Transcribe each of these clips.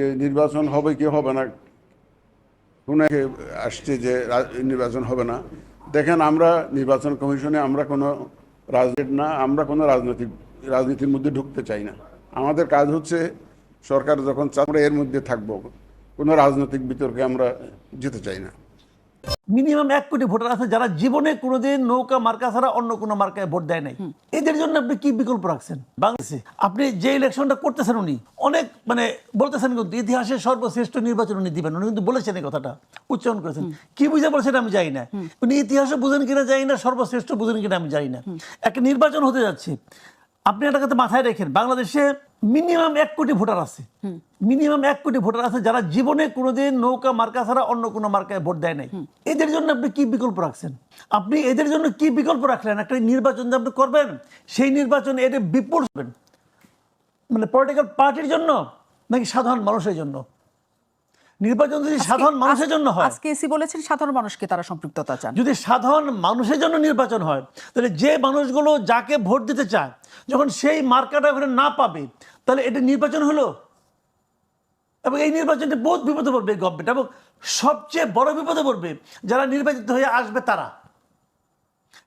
যে নির্বাচন হবে কি হবে না, শুনে আসছে যে নির্বাচন হবে না। দেখেন, আমরা নির্বাচন কমিশনে আমরা কোনো রাজনীতি না, আমরা কোনো রাজনৈতিক, রাজনীতির মধ্যে ঢুকতে চাই না। আমাদের কাজ হচ্ছে সরকার যখন চা- আমরা এর মধ্যে থাকব। কোনো রাজনৈতিক বিতর্কে আমরা যেতে চাই না। মিনিমাম এক কোটি ভোটার আছে যারা জীবনে কোনোদিন নৌকা মার্কা ছাড়া অন্য কোনো মার্কায় ভোট দেয় নাই। এদের জন্য আপনি কি বিকল্প রাখছেন? বাংলাদেশে। আপনি যে ইলেকশনটা করতেছেন উনি অনেক মানে বলতেছেন কিন্তু ইতিহাসের সর্বশ্রেষ্ঠ নির্বাচন উনি দিবেন। উনি কিন্তু বলেছেন এই কথাটা উচ্চারণ করেছেন। কি বুঝে বলেছেন আমি জানি না। উনি ইতিহাসও বুঝেন কিনা জানি না সর্বশ্রেষ্ঠ বুঝেন কিনা আমি জানি না। একটা নির্বাচন হতে যাচ্ছে। আপনি একটা কথা মাথায় রেখেন বাংলাদেশে মিনিমাম এক কোটি ভোটার আছে। মিনিমাম এক কোটি ভোটার আছে যারা জীবনে কোনোদিন নৌকা মার্কা ছাড়া অন্য কোনো মার্কায় ভোট দেয় নাই। এদের জন্য আপনি কি বিকল্প রাখছেন? আপনি এদের জন্য কি বিকল্প রাখলেন? একটা নির্বাচন যে আপনি করবেন সেই নির্বাচনে এদের বিপুল হবেন মানে পলিটিক্যাল পার্টির জন্য নাকি সাধারণ মানুষের জন্য? নির্বাচন যদি সাধারণ মানুষের জন্য হয় আজকে এসি বলেছেন সাধারণ মানুষকে তারা সম্পৃক্ততা চান। যদি সাধারণ মানুষের জন্য নির্বাচন হয় তাহলে যে মানুষগুলো যাকে ভোট দিতে চায় যখন সেই মার্কাটা ওখানে না পাবে তাহলে এটা নির্বাচন হলো। এবং এই নির্বাচনটি বহুত বিপদে পড়বে গভর্নমেন্ট এবং সবচেয়ে বড় বিপদে পড়বে যারা নির্বাচিত হয়ে আসবে তারা।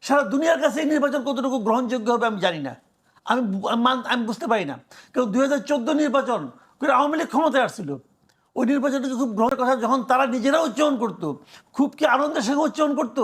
সারা দুনিয়ার কাছে এই নির্বাচন কতটুকু গ্রহণযোগ্য হবে আমি জানি না। আমি আমি বুঝতে পারি না। কারণ দুই হাজার চোদ্দ নির্বাচন করে আওয়ামী লীগ ক্ষমতায় আসছিল। ওই নির্বাচনটা খুব গ্রহণের কথা যখন তারা নিজেরাও উচ্চারণ করতো খুব কি আনন্দের সঙ্গে উচ্চারণ করতো।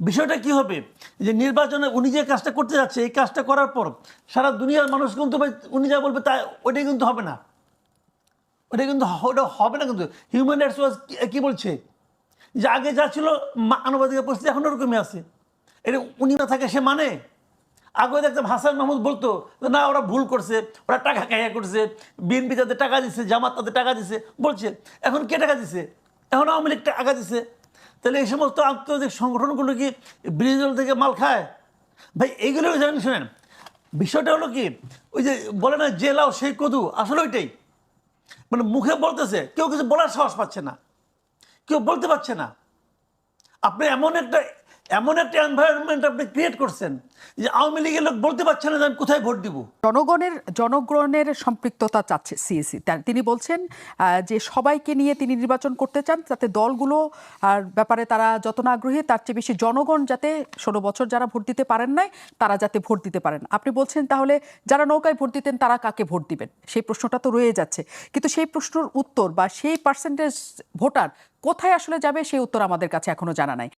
বিষয়টা কি হবে? যে নির্বাচনে উনি যে কাজটা করতে যাচ্ছে, এই কাজটা করার পর সারা দুনিয়ার মানুষ কিন্তু উনি যা বলবে তা ওটাই কিন্তু হবে না। ওটা কিন্তু ওটা হবে না কিন্তু। হিউম্যান রাইটস ওয়াচ কি বলছে? যে আগে যা ছিল মানবাধিকার পরিস্থিতি এখন ওরকমই আছে। এটা উনি না থাকে সে মানে? আগে দেখতাম হাসান মাহমুদ বলতো না, ওরা ভুল করছে, ওরা টাকা খাইয়া করছে, বিএনপি তাদের টাকা দিছে, জামাত তাদের টাকা দিছে। বলছে, এখন কে টাকা দিছে? এখন আওয়ামী লীগ টাকা দিছে। তাহলে এই সমস্ত আন্তর্জাতিক সংগঠনগুলো কি বিরোধী দল থেকে মাল খায়? ভাই এইগুলো জানেন, শোনেন। বিষয়টা হলো কি, ওই যে বলে না, যে লাও সেই কদু, আসলে ওইটাই। মানে মুখে বলতেছে, কেউ কিছু বলার সাহস পাচ্ছে না। কেউ বলতে পারছে না। আপনি এমন একটা এমন একটা এনভায়রনমেন্ট আপনি ক্রিয়েট করছেন যে আওয়ামী লীগের লোক বলতে পারছে না যে আমি কোথায় ভোট দিব। জনগণের জনগণের সম্পৃক্ততা চাচ্ছে সিএসি তিনি বলছেন যে সবাইকে নিয়ে তিনি নির্বাচন করতে চান যাতে দলগুলো, আর ব্যাপারে তারা যত না আগ্রহী, তার চেয়ে বেশি জনগণ যাতে ষোলো বছর যারা ভোট দিতে পারেন নাই, তারা যাতে ভোট দিতে পারেন। আপনি বলছেন তাহলে যারা নৌকায় ভোট দিতেন, তারা কাকে ভোট দিবেন? সেই প্রশ্নটা তো রয়ে যাচ্ছে। কিন্তু সেই প্রশ্নের উত্তর বা সেই পার্সেন্টেজ ভোটার কোথায় আসলে যাবে, সেই উত্তর আমাদের কাছে এখনও জানা নাই।